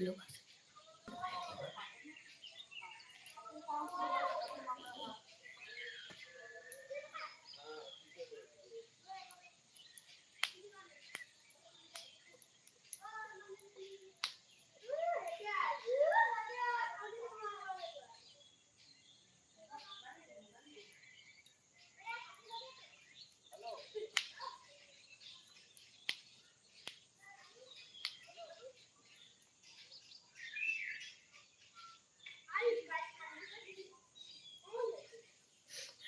lugar.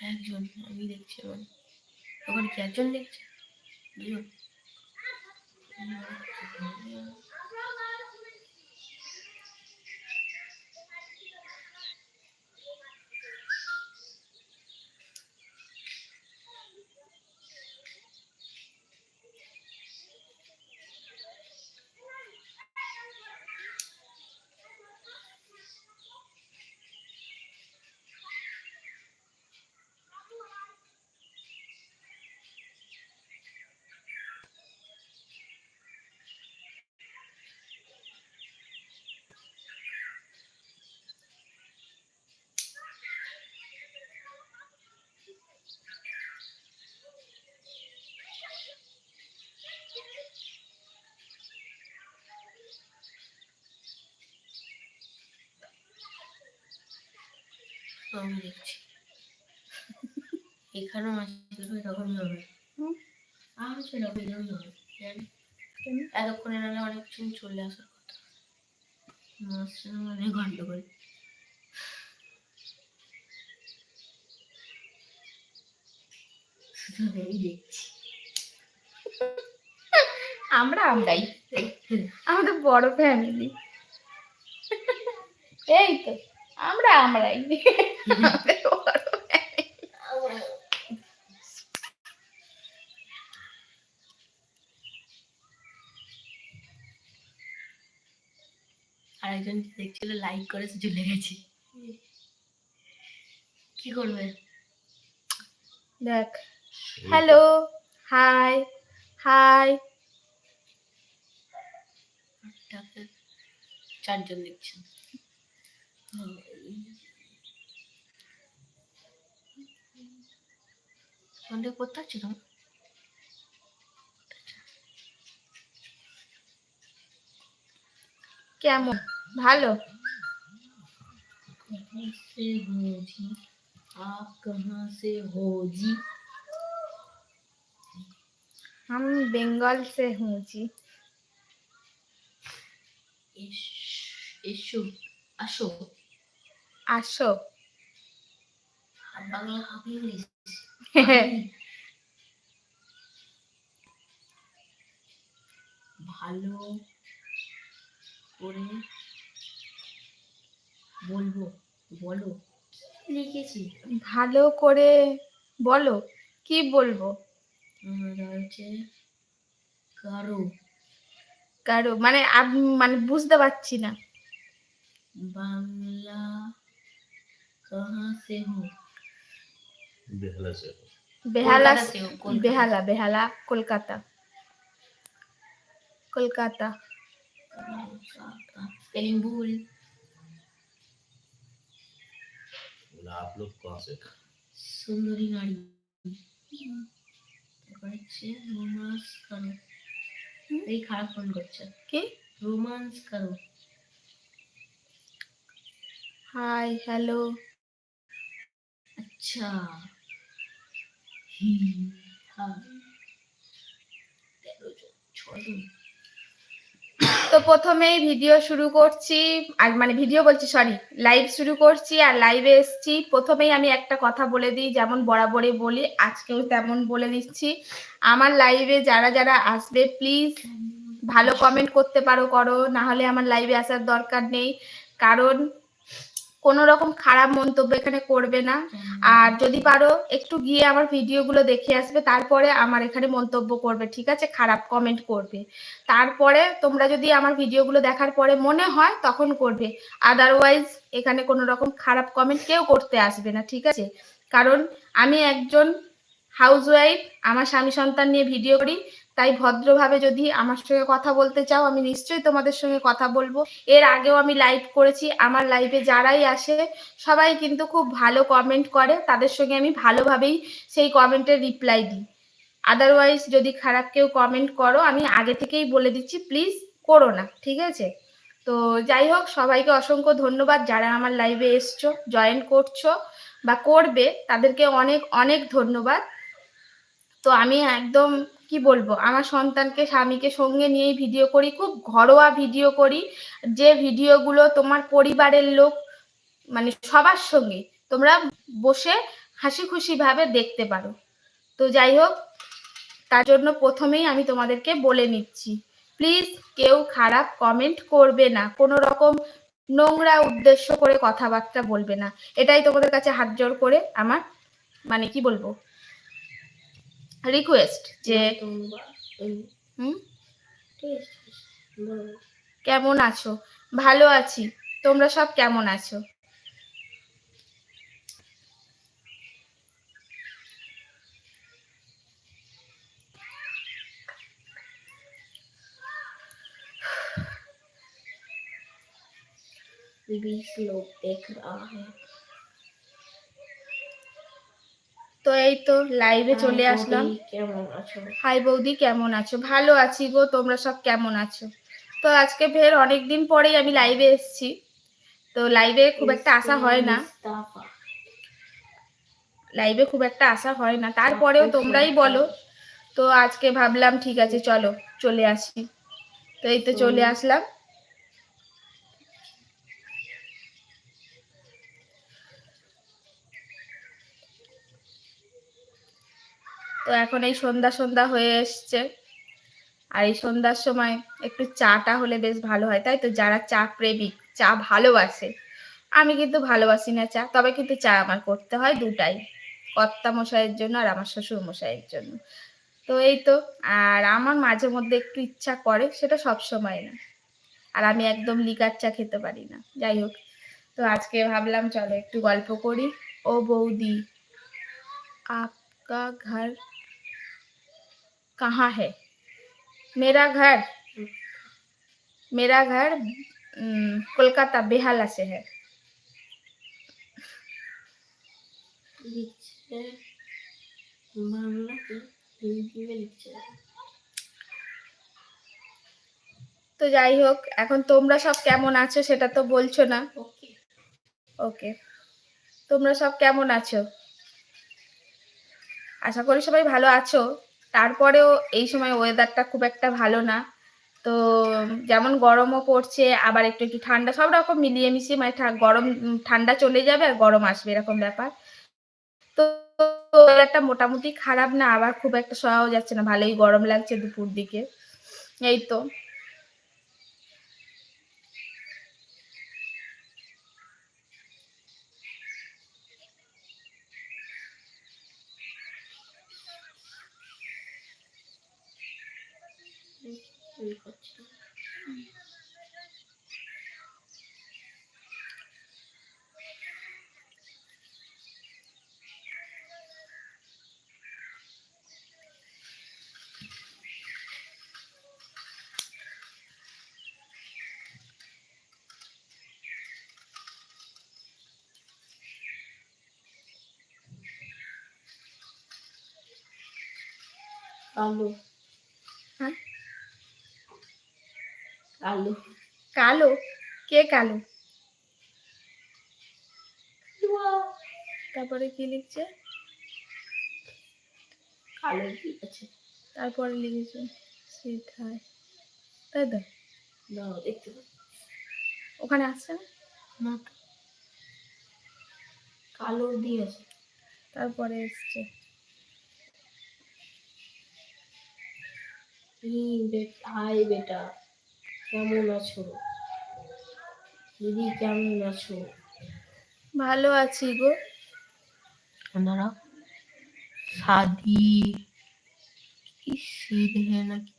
একজন আমি দেখছি আমার ওখানে কি একজন দেখছে? দুজন। আমি দেখছি। এখানেও এরকমই হবে সেরকম এরকমই হবে এতক্ষণে নাহলে অনেক কিছু চলে আসার কথা। মানে গন্ডগোল দেখছি। আমরা আমরাই। আমাদের বড় ফ্যামিলি এই তো। আমরা আমরাই আরেকজন দেখছিল লাইক করে চলে গেছে। কি করবে? দেখ। হ্যালো হাই হাই চারজন দেখছেন। ফোনটা করতে পারছি না কেমন ভালো कहाँ से हो जी आप कहाँ से हो जी हम बंगाल से हूँ जी এসো আসো আসো। বাংলা হাফ ইংলিশ ভালো করে বলব বলো। লিখেছি। ভালো করে বলো কি বলব? হচ্ছে কারও। কারও মানে মানে বুঝতে পারছি না। বাংলা কাহা সে হো बेहला से हो বেহালা কলকাতা সে হো, কলকাতা। বেহালা বেহালা কলকাতা কলকাতা স্পেলিং ভুল बोला आप लोग कहाँ से সুন্দরী নারী তারপর হচ্ছে রোমান্স করো এই খারাপ ফোন করছে কি রোমান্স করো হাই হ্যালো আচ্ছা। জন ছজন তো প্রথমেই ভিডিও শুরু করছি, আর মানে ভিডিও বলছি সরি লাইভ শুরু করছি আর লাইভে এসছি। প্রথমেই আমি একটা কথা বলে দিই, যেমন বরাবরই বলি, আজকেও তেমন বলে দিচ্ছি। আমার লাইভে যারা যারা আসবে প্লিজ ভালো কমেন্ট করতে পারো, করো। না হলে আমার লাইভে আসার দরকার নেই। কারণ কোনো রকম খারাপ মন্তব্য এখানে করবে না। আর যদি পারো একটু গিয়ে আমার ভিডিওগুলো দেখে আসবে তারপরে আমার এখানে মন্তব্য করবে ঠিক আছে? খারাপ কমেন্ট করবে। তারপরে তোমরা যদি আমার ভিডিওগুলো দেখার পরে মনে হয় তখন করবে। আদারওয়াইজ এখানে কোনো রকম খারাপ কমেন্ট কেউ করতে আসবে না ঠিক আছে? কারণ আমি একজন হাউসওয়াইফ আমার স্বামী সন্তান নিয়ে ভিডিও করি। তাই ভদ্রভাবে যদি আমার সঙ্গে কথা বলতে চাও, আমি নিশ্চয়ই তোমাদের সঙ্গে কথা বলব। এর আগেও আমি লাইভ করেছি, আমার লাইভে যারাই আসে, সবাই কিন্তু খুব ভালো কমেন্ট করে। তাদের সঙ্গে আমি ভালোভাবেই সেই কমেন্টের রিপ্লাই দিই। আদারওয়াইজ যদি খারাপ কেউ কমেন্ট করো, আমি আগে থেকেই বলে দিচ্ছি প্লিজ করো না, ঠিক আছে? তো যাই হোক, সবাইকে অসংখ্য ধন্যবাদ যারা আমার লাইভে এসছো জয়েন করছ বা করবে, তাদেরকে অনেক অনেক ধন্যবাদ। তো আমি একদম কি বলব? আমার সন্তানকে, স্বামীকে সঙ্গে নিয়েই ভিডিও করি, খুব ঘরোয়া ভিডিও করি। যে ভিডিওগুলো তোমার পরিবারের লোক মানে সবার সঙ্গে তোমরা বসে হাসি খুশি ভাবে দেখতে পারো। তো যাই হোক, তার জন্য প্রথমেই আমি তোমাদেরকে বলে নিচ্ছি। প্লিজ কেউ খারাপ কমেন্ট করবে না। কোনো রকম নোংরা উদ্দেশ্য করে কথাবার্তা বলবে না। এটাই তোমাদের কাছে হাত জোর করে আমার মানে কি বলব? রিকোয়েস্ট যে হুম কেমন আছো ভালো আছি তোমরা সব কেমন আছো बीस लोग देख रहा है তো এই তো লাইভে চলে আসলাম। কেমন আছো? হাই বৌদি কেমন আছো? ভালো আছি গো তোমরা সব কেমন আছো? তো আজকে ফের অনেকদিন পরেই আমি লাইভে এসেছি। তো লাইভে খুব একটা আসা হয় না। লাইভে খুব একটা আসা হয় না। তারপরেও তোমরাই বলো। তো আজকে ভাবলাম ঠিক আছে চলো চলে আসি। তো এই তো চলে আসলাম। তো এখন এই সন্ধ্যা সন্ধ্যা হয়ে এসছে। আর এই সন্ধ্যার সময় একটু চাটা হলে বেশ ভালো হয়, তাই তো? যারা চা প্রেমিক, চা ভালোবাসে। আমি কিন্তু ভালোবাসি না চা, তবে কিন্তু চা আমার করতে হয় দুটাই কর্তা মশাইয়ের জন্য আর আমার শ্বশুর মশাইয়ের জন্য। তো এই তো, আর আমার মাঝে মধ্যে একটু ইচ্ছা করে, সেটা সব সময় না। আর আমি একদম লিকার চা খেতে পারি না, যাই হোক। তো আজকে ভাবলাম, চলো একটু গল্প করি। ও বৌদি, আপকা ঘর कहाँ है मेरा घर मेरा घर उम, कोलकाता बेहाला से है লিখছে বাংলাতে হিন্দিতে লিখছে তো যাই হোক এখন তোমরা সব কেমন আছো সেটা তো বলছো না ওকে ওকে তোমরা সব কেমন আছো আশা করি সবাই ভালো আছো তারপরেও এই সময় ওয়েদারটা খুব একটা ভালো না। তো যেমন গরমও পড়ছে, আবার একটু একটু ঠান্ডা, সব রকম মিলিয়ে মিশিয়ে মানে গরম ঠান্ডা চলে যাবে আর গরম আসবে এরকম ব্যাপার। তো ওয়েদারটা মোটামুটি খারাপ না, আবার খুব একটা সহাও যাচ্ছে না, ভালোই গরম লাগছে দুপুর দিকে। এই তো। লিখছে আলু হ্যাঁ কালো? কে কালো? তারপরে কি লিখছে? ঠিক আছে। তারপরে লিখেছে সেটাই তাই তো? দেখতে ওখানে আসছে না? কালো দিয়েছে তারপরে এসছে। হাই বেটা কেমন আছো? দিদি কেমন আছো? ভালো আছি গো। ওনারা শাদি কি সিদ হে না কি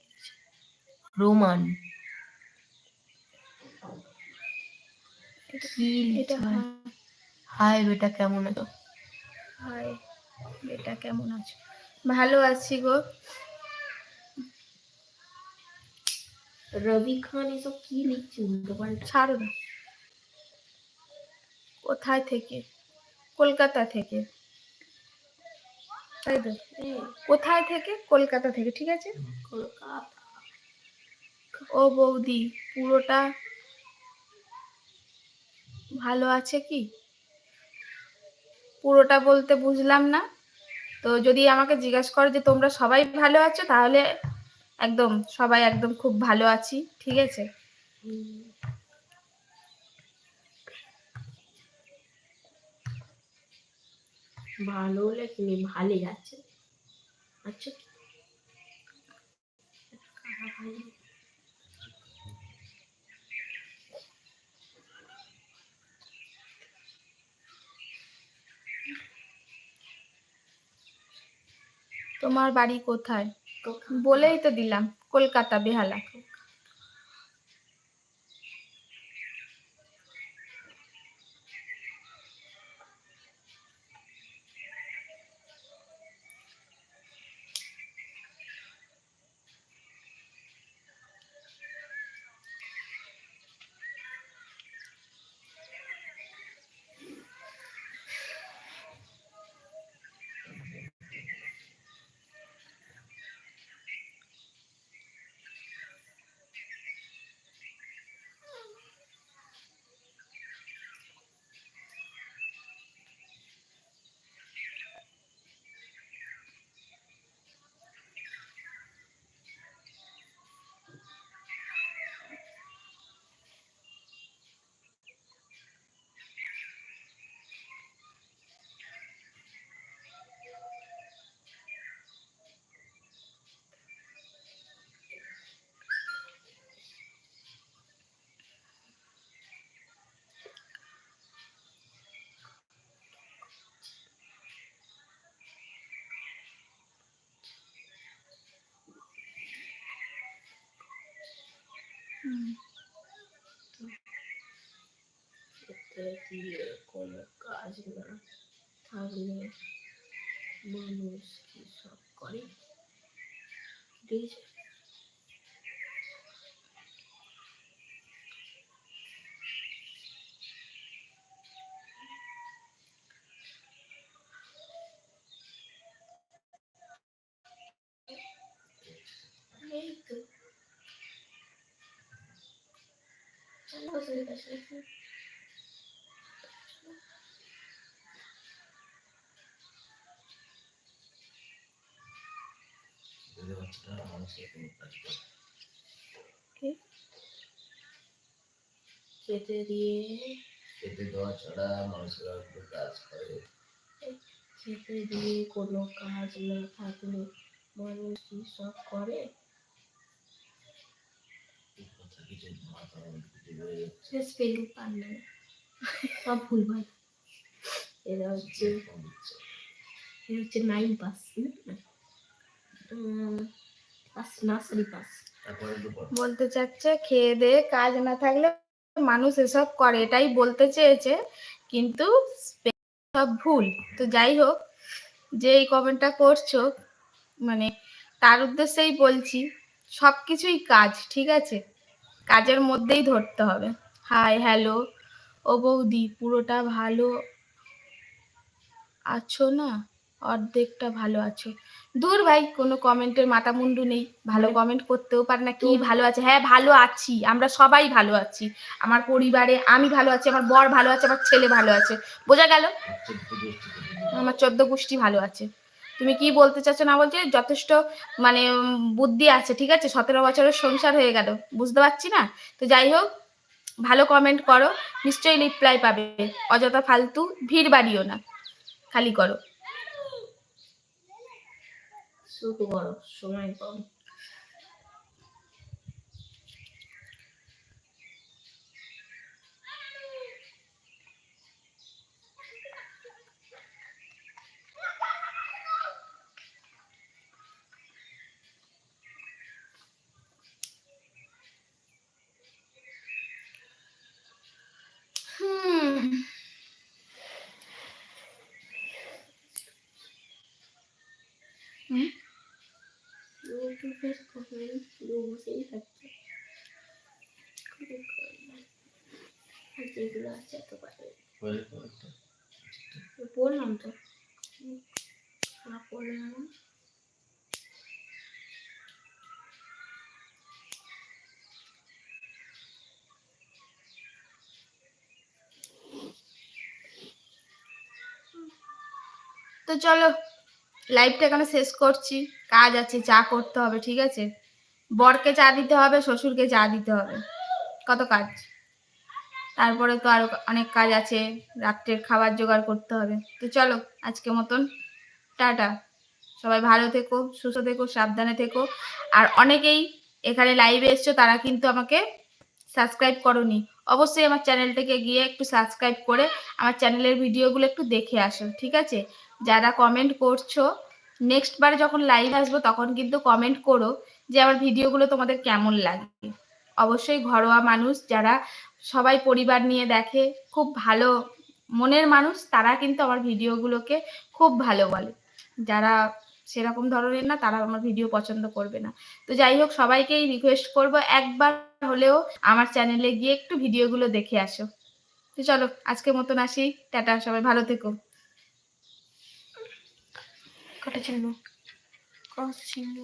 রোমান। হাই বেটা কেমন আছো? হাই বেটা কেমন আছো? ভালো আছি গো। রবি খান এসব কি লিখছে? উল্টো পাল্টা। ছাড়ো না। কোথায় থেকে? কলকাতা থেকে। তাই তো? কোথায় থেকে? কলকাতা থেকে ঠিক আছে? কলকাতা। ও বৌদি পুরোটা ভালো আছে কি? পুরোটা বলতে বুঝলাম না। তো যদি আমাকে জিজ্ঞাসা করো যে তোমরা সবাই ভালো আছো তাহলে একদম সবাই একদম খুব ভালো আছি ঠিক আছে? ভালো লেখিনি ভালোই আছে আচ্ছা? তোমার বাড়ি কোথায়। বলেই তো দিলাম কলকাতা বেহালা হুম। এতে দিয়ে কোনো কাজ না থাকলে মানুষ কি সব করে ঠিক আছে? এই তো চলো অসুবিধা নেই। যদি বাচ্চাটা মানুষের কোনো কাজ করে কি? খেতে দিয়ে খেতে দেওয়া ছাড়া মানুষের আর কোনো কাজ করে। খেতে দিয়ে কোনো কাজ না থাকলে মানুষ কি সব করে? কথা কিছু মাথা স্পেলিং এরা হচ্ছে এরা হচ্ছে nine pass pass nursery pass বলতে চাচ্ছে খেয়ে দিয়ে কাজ না থাকলে মানুষ এসব করে এটাই বলতে চেয়েছে। কিন্তু সব ভুল। তো যাই হোক যে এই কমেন্টটা করছ মানে তার উদ্দেশ্যেই বলছি সব কিছুই কাজ ঠিক আছে? কাজের মধ্যেই ধরতে হবে। হাই হ্যালো ও বৌদি, পুরোটা ভালো আছো না? অর্ধেকটা ভালো আছো। দূর ভাই, কোনো কমেন্টের মাথা মুন্ডু নেই। ভালো কমেন্ট করতেও পারে না, কি ভালো আছে? হ্যাঁ ভালো আছি। আমরা সবাই ভালো আছি। আমার পরিবারে আমি ভালো আছি, আমার বর ভালো আছে, আমার ছেলে ভালো আছে। বোঝা গেল? আমার চোদ্দ গোষ্ঠী ভালো আছে। তুমি কি বলতে চাচ্ছ না বলছে? যথেষ্ট মানে বুদ্ধি আছে, ঠিক আছে? সতেরো বছরের সংসার হয়ে গেল, বুঝতে পারছি না? তো যাই হোক, ভালো কমেন্ট করো, নিশ্চয়ই রিপ্লাই পাবে। অযথা ফালতু, ভিড় বাড়িও না, খালি করো। করো, সময় কম। হুম ইউটিউবের কমেন্ট পুরো বসেই থাকছে আর যেগুলো আছে এত পারে পরে কয়েকটা। বললাম তো না পড়লে না তো চলো লাইভটা এখানে শেষ করছি? কাজ আছে, চা করতে হবে, ঠিক আছে? বরকে চা দিতে হবে, শ্বশুরকে চা দিতে হবে। কত কাজ? তারপরে তো আরও অনেক কাজ আছে, রাত্রের খাবার জোগাড় করতে হবে। তো চলো, আজকে মতন, টাটা। সবাই ভালো থেকো, সুস্থ থেকো, সাবধানে থেকো। আর অনেকেই এখানে লাইভে এসছো, তারা কিন্তু আমাকে সাবস্ক্রাইব করনি। অবশ্যই আমার চ্যানেলটাকে গিয়ে একটু সাবস্ক্রাইব করে আমার চ্যানেলের ভিডিওগুলো একটু দেখে আসো, ঠিক আছে? যারা কমেন্ট করছ নেক্সট বারে যখন লাইভ আসব তখন কিন্তু কমেন্ট করো যে আমার ভিডিওগুলো তোমাদের কেমন লাগে। অবশ্যই ঘরোয়া মানুষ, যারা সবাই পরিবার নিয়ে দেখে, খুব ভালো মনের মানুষ, তারা কিন্তু আমার ভিডিওগুলোকে খুব ভালো বলে। যারা সেরকম ধরনের না, তারা আমার ভিডিও পছন্দ করবে না। তো যাই হোক, সবাইকেই রিকোয়েস্ট করব, একবার হলেও আমার চ্যানেলে গিয়ে একটু ভিডিওগুলো দেখে আসো। তো চলো, আজকের মতন আসি। টাটা, সবাই ভালো থেকো। কটা চিহ্ন ক্রস চিহ্ন